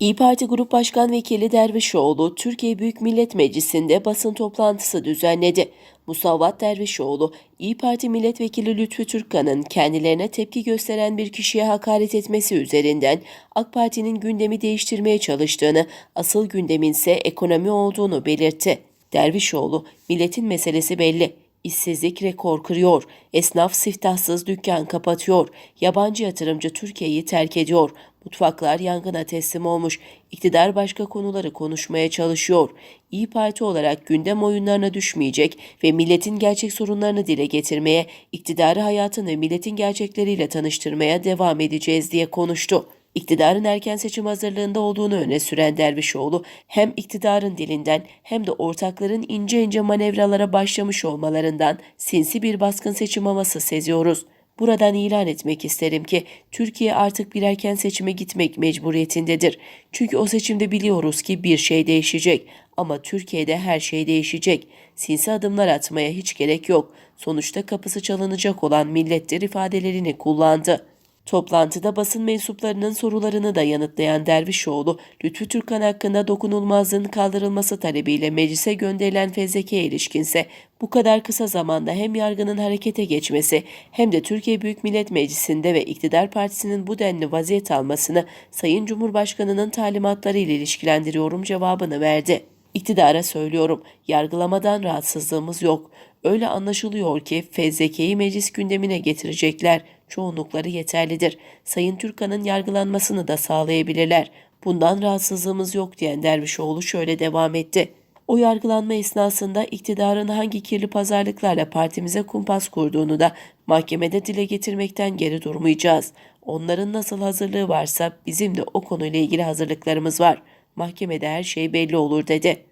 İyi Parti Grup Başkan Vekili Dervişoğlu, Türkiye Büyük Millet Meclisi'nde basın toplantısı düzenledi. Musavat Dervişoğlu, İyi Parti Milletvekili Lütfü Türkkan'ın kendilerine tepki gösteren bir kişiye hakaret etmesi üzerinden AK Parti'nin gündemi değiştirmeye çalıştığını, asıl gündemin ise ekonomi olduğunu belirtti. Dervişoğlu, milletin meselesi belli. İşsizlik rekor kırıyor. Esnaf siftahsız dükkan kapatıyor. Yabancı yatırımcı Türkiye'yi terk ediyor. Mutfaklar yangına teslim olmuş. İktidar başka konuları konuşmaya çalışıyor. İyi Parti olarak gündem oyunlarına düşmeyecek ve milletin gerçek sorunlarını dile getirmeye, iktidarı hayatın ve milletin gerçekleriyle tanıştırmaya devam edeceğiz diye konuştu. İktidarın erken seçim hazırlığında olduğunu öne süren Dervişoğlu, hem iktidarın dilinden hem de ortakların ince ince manevralara başlamış olmalarından sinsi bir baskın seçim havası seziyoruz. Buradan ilan etmek isterim ki Türkiye artık bir erken seçime gitmek mecburiyetindedir. Çünkü o seçimde biliyoruz ki bir şey değişecek ama Türkiye'de her şey değişecek. Sinsi adımlar atmaya hiç gerek yok. Sonuçta kapısı çalınacak olan millettir ifadelerini kullandı. Toplantıda basın mensuplarının sorularını da yanıtlayan Dervişoğlu, Lütfü Türkkan hakkında dokunulmazlığın kaldırılması talebiyle meclise gönderilen fezlekeye ilişkinse bu kadar kısa zamanda hem yargının harekete geçmesi hem de Türkiye Büyük Millet Meclisi'nde ve iktidar partisinin bu denli vaziyet almasını Sayın Cumhurbaşkanı'nın talimatları ile ilişkilendiriyorum cevabını verdi. İktidara söylüyorum, yargılamadan rahatsızlığımız yok. Öyle anlaşılıyor ki fezlekeyi meclis gündemine getirecekler. Çoğunlukları yeterlidir. Sayın Türkan'ın yargılanmasını da sağlayabilirler. Bundan rahatsızlığımız yok diyen Dervişoğlu şöyle devam etti. O yargılanma esnasında iktidarın hangi kirli pazarlıklarla partimize kumpas kurduğunu da mahkemede dile getirmekten geri durmayacağız. Onların nasıl hazırlığı varsa bizim de o konuyla ilgili hazırlıklarımız var. Mahkemede her şey belli olur dedi.